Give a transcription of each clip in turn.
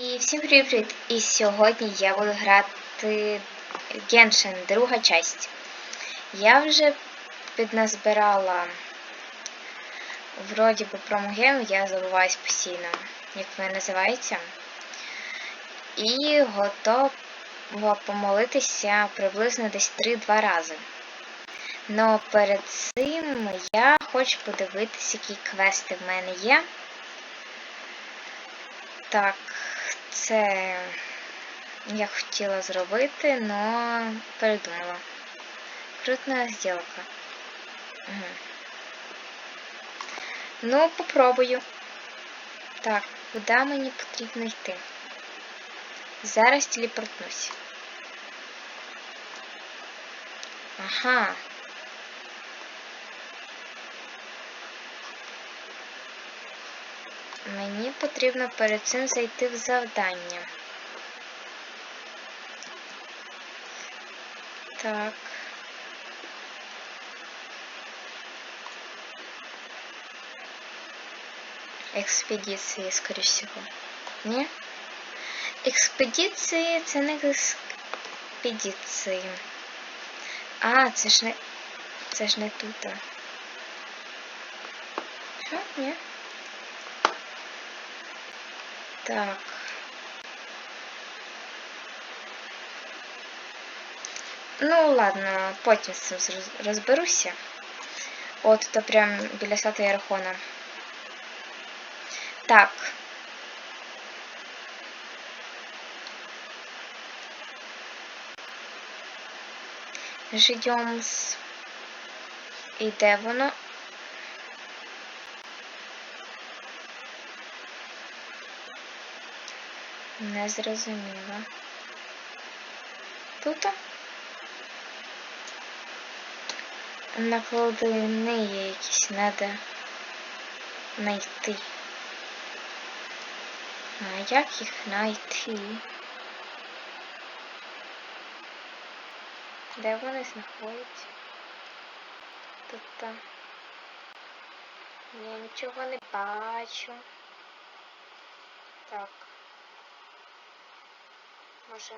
І всім привіт! І сьогодні я буду грати Genshin, друга часть. Я вже підназбирала вроді би промогем, я забуваюсь постійно, як він називається. І готова помолитися приблизно десь 3-2 рази. Но перед цим я хочу подивитися, які квести в мене є. Так, це я хотіла зробити, но передумала. Крутна зділка. Угу. Ну, попробую. Так, куди мені потрібно йти? Зараз телепортнусь. Ага. Мені потрібно перед цим зайти в завдання. Так. Експедиції, скоріш всього. Ні? Експедиції це не експедиції. А, це ж не... Це ж не тут. Що? Ні? Так. Ну, ладно, потім з цим роз- розберуся. От, то прям біля статуї Архона. Так. Жидьомс. І де воно? Не зрозуміла. Тут? Накладини є якісь, треба знайти. А як їх знайти? Де вони знаходяться? Тут. там. Я нічого не бачу. Так. Може,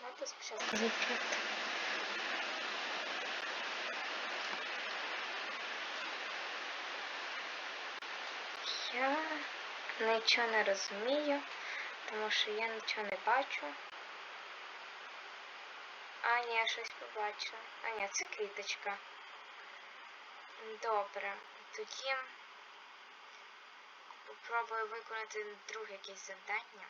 треба спочатку вибрати. Я нічого не розумію, тому що я нічого не бачу. А, ні, я щось побачила. А, ні, це квіточка. Добре, тоді попробую виконати друге якесь завдання.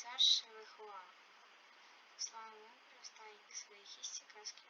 Пейзаж Шелихуа. Слава Богу, останні свої кісті казки.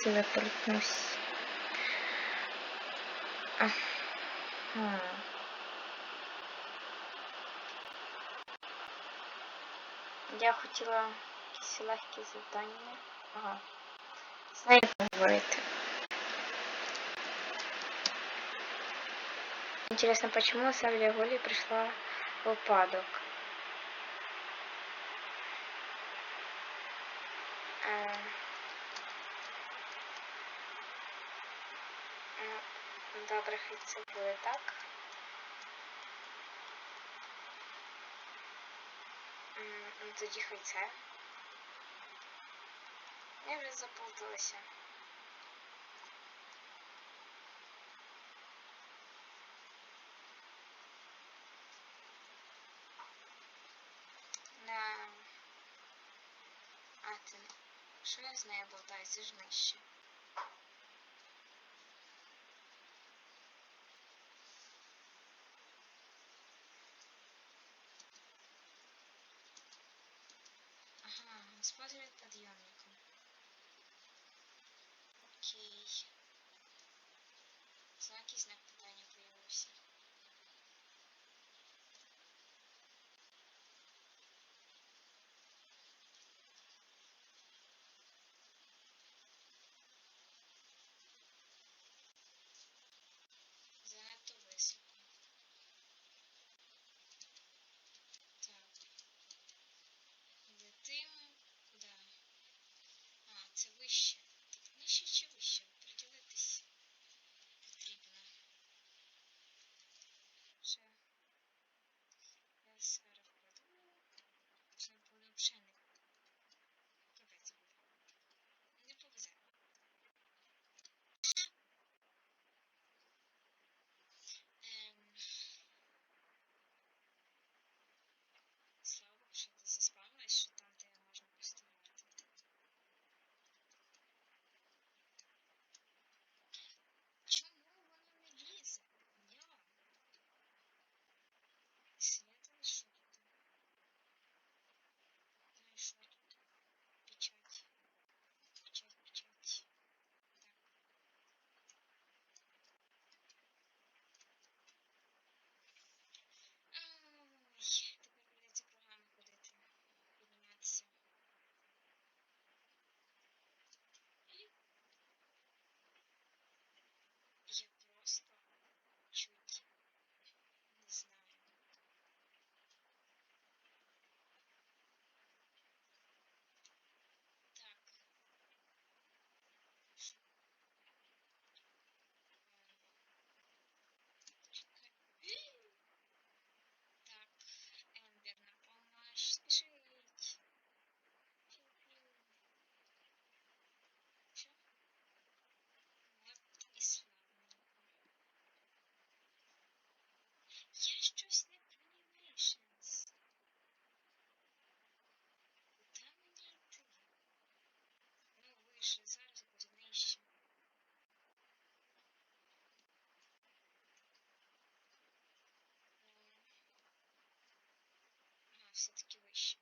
Так, зараз телепортнусь. Ага. Я хотіла якісь легкі завдання. Ага. Знаю, як говорити. Интересно, почему Савля Воли пришла в упадок? Добре, буде так. Тоді хай це. Я вже заплуталася. На... А, ти... Що я з нею болтаю? Це ж нижче. Вище, зараз буде нижче. Все-таки. Вище,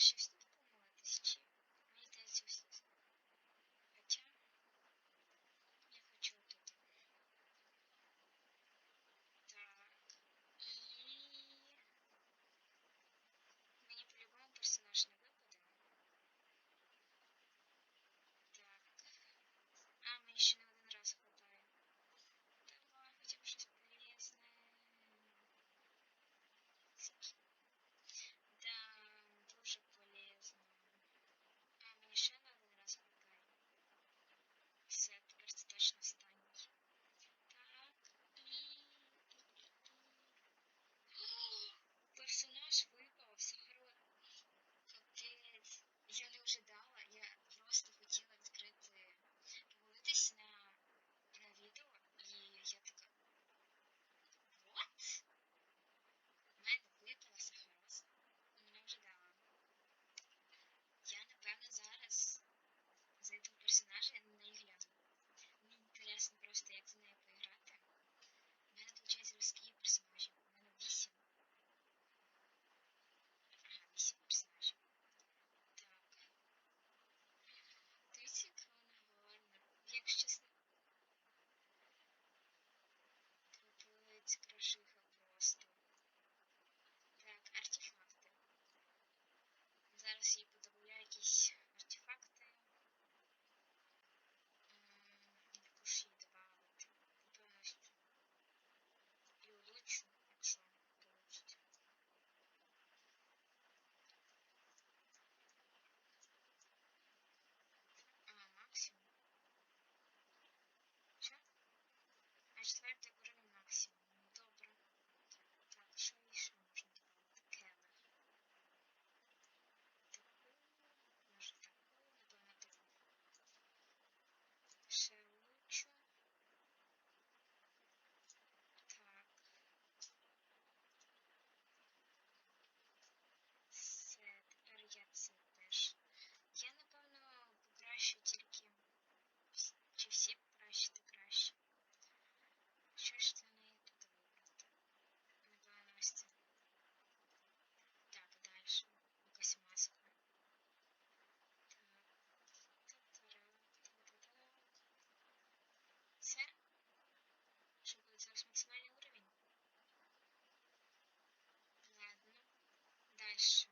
щось не помилитись, чи мені здається усі. хотя я хочу тут. Так. и мне по-любому персонаж не випаде. Так. А, мы ще не зараз їй подобавляю якісь артефакти. Також їй додавати повністю і улучшу, якщо вийде. максимум. Що? А четвертий уровень максимум. Ну, Добре. Так, що ще? Дальше.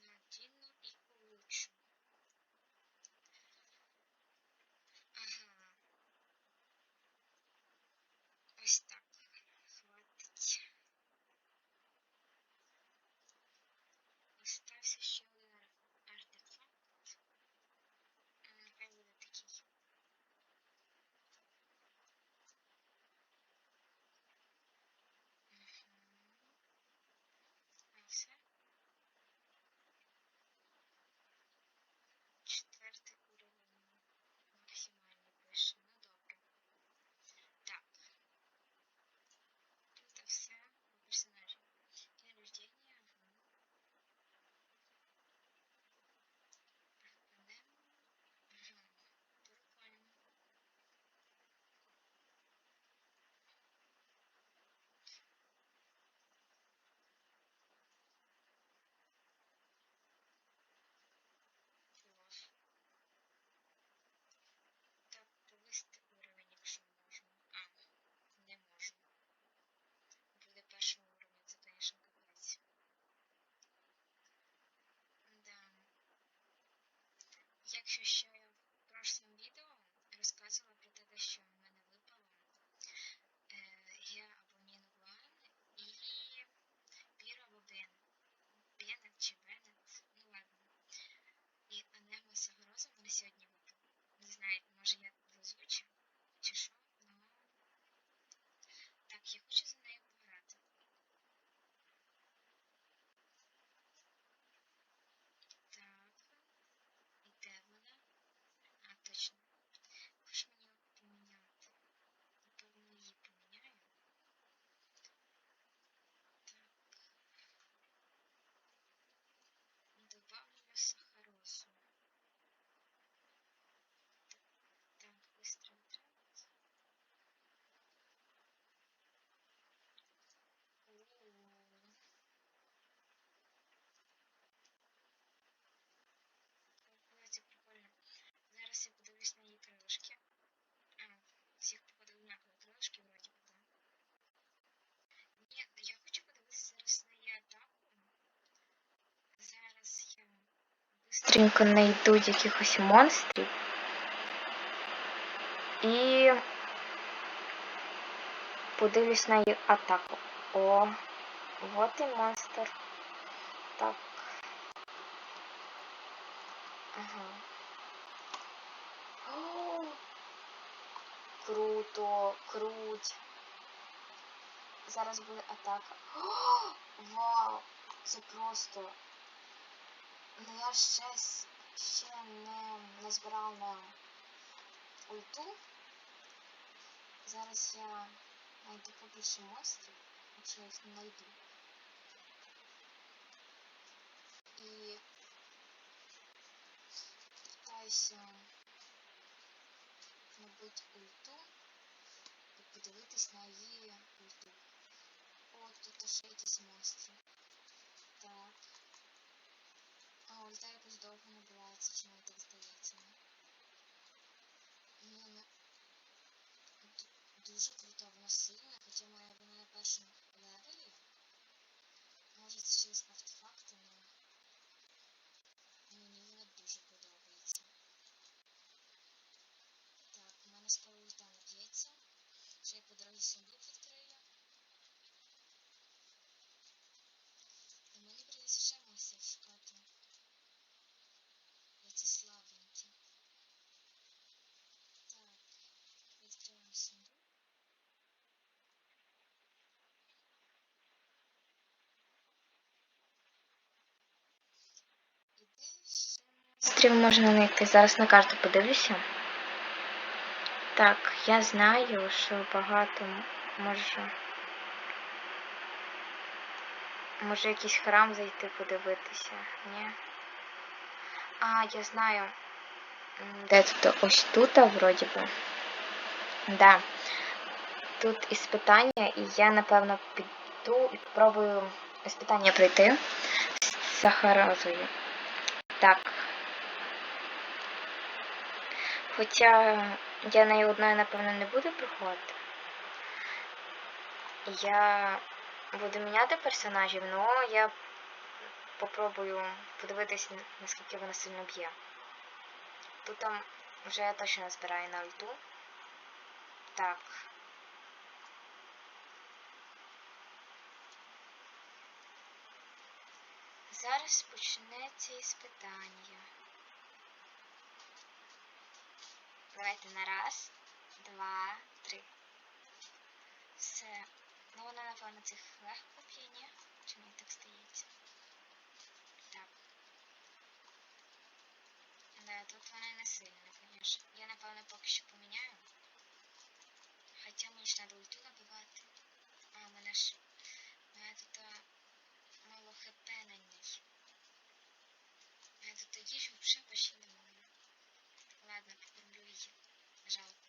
Надіну і улучшу. Ага. Ось так. Хватить. Остався ще один ар- артефакт. М, Хай буде такий. Мгм. А все? Четвертий уровень максимальний пише. Ну добре. Так. Тут все по персонажу. День рождения. Ага. Панем. Ага. Прикольно. Клас. Так, повисти уровень, якщо можна. А, не можу. Буде перший уровень, це, звісно, капець. Да. Якщо що я в прошлому відео розказувала про те, що в мене випало е, Ге або Мінгуан і Пір або Бен. Беннет чи Беннет, ну ладно. І Анема Сагороза мене сьогодні випало. Не знаю, може я озвучу чи що, ну так, я хочу за нею пограти. Так, і де вона? А, точно. Хоч мені поміняти. Напевно, її поміняю. Так. Добавлю сахарозу. Так, быстро отряд. О, Кстати, прикольно. Зараз я подивлюсь на її крилишки. А, всіх походу однакові крилишки вроді би, да. Ні, я хочу подивитися зараз на її атаку. Зараз я быстренько знайду якихось монстрів. І подивлюсь на її атаку. О, вот і монстр. Так. Ага. О, круто, круть. Зараз буде атака. О, вау! Це просто. Ну я ще, с- ще не назбирав на ульту. Зараз я знайду побільше монстрів, якщо я їх не знайду. І питаюся набити ульту і подивитись на її ульту. О, тут ще якісь монстри. Так. А, ульта якось довго набирається, чи мені так здається. Ну, не... д- дуже круто, вона сильна, хоча має вона на першому левелі. Може це через артефакти, але мені вона дуже подобається. Так, у мене скоро ульта наб'ється. Ще й по дорозі сундук монстрів можна знайти? Зараз на карту подивлюся. Так, я знаю, що багато може. Може якийсь храм зайти подивитися, ні? А, я знаю. Де тут? Ось тут, вроді би. Да. Тут іспитання, і я, напевно, піду і спробую іспитання пройти з Сахаразою. Так. Хоча я нею одною, напевно, не буду проходити. Я буду міняти персонажів, але я попробую подивитись, на- наскільки вона сильно б'є. Тут там вже я точно збираю на ульту. Так. Зараз почнеться іспитання. Давайте на раз, два, три. Все. Ну вона, напевно, цих легко п'яні. Чи мені так здається? Так. Да, тут вона не сильна, звісно. Я, напевно, поки що поміняю. Хоча мені ж треба ульту набивати. А, мене ж... мене тут мало хп на ній. Мене тут їжі вже почти немає. Ладно, beijo. Tchau.